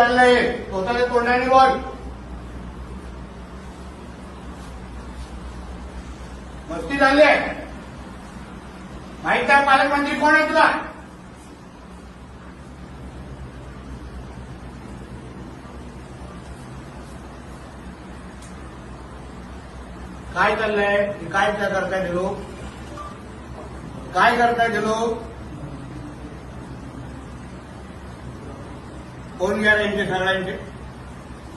चाललंय स्वतःच्या तोंडाने बोल मस्ती झाली आहे. माहीत आहे पालकमंत्री कोण आहे तुला? काय चाललंय? काय करताय गेलो काय करताय गेलो फोन घ्या यांचे सगळ्यांचे.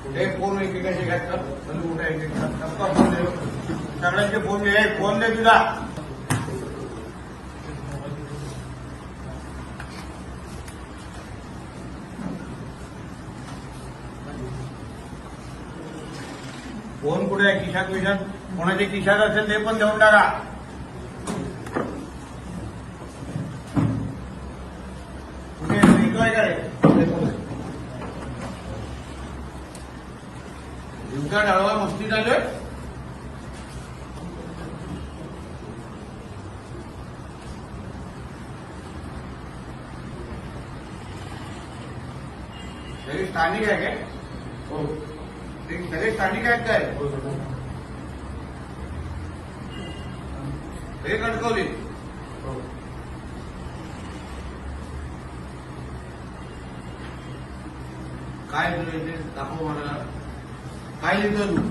कुठे फोन एकेकाशी घातलं चलू कुठे एक फोन दे सगळ्यांचे फोन घे. फोन दे तुझा फोन कुठे आहे? किशाक विशाक कोणाचे किशाक असेल ते पण देऊन टाका कुठे निघतोय काय दिवसा डाळवा मस्ती चालू सगळे स्थानिक आहे काय हो ते सगळे स्थानिक आहेत काय हे कणकवली हो काय तुझं इथे दाखव मला काय लिहितो तू.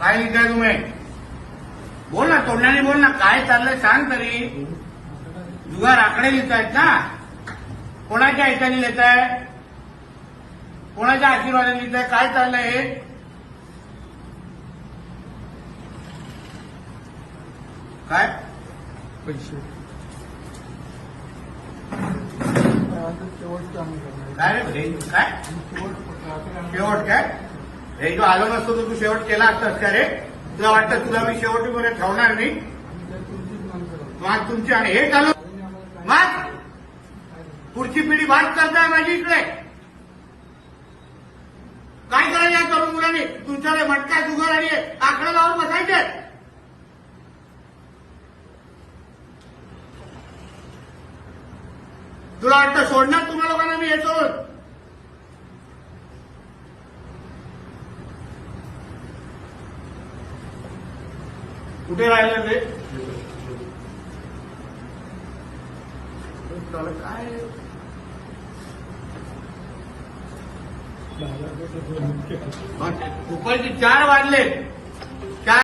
काय लिहिताय तुम्ही. बोल ना तोंडाने बोल ना काय चाललंय सांग तरी. जुगार आकडे लिहितायत ना. कोणाच्या ह्याच्याने लिहिताय? कोणाच्या आशीर्वादाने लिहिताय? काय चाललंय हे? काय? पैसे. काय? शेवट काय? हे जो आलो नसतो तर तू शेवट केला असतास का रे तुला वाटतं तुला मी शेवटीमध्ये ठेवणार नाही? मग तुमची आणि हे चालू. मग पुढची पिढी भात करताय माझी इकडे. काय करायचं या तरुण मुलांनी? तुमच्याकडे मटका जुगार आणि आकडे लावून बसायचे. तुला वाटतं सोडणार तुम्हाला लोकांना मी हे सोडून कुठे राहिलं ते? काय? दुपारचे चार वाजले.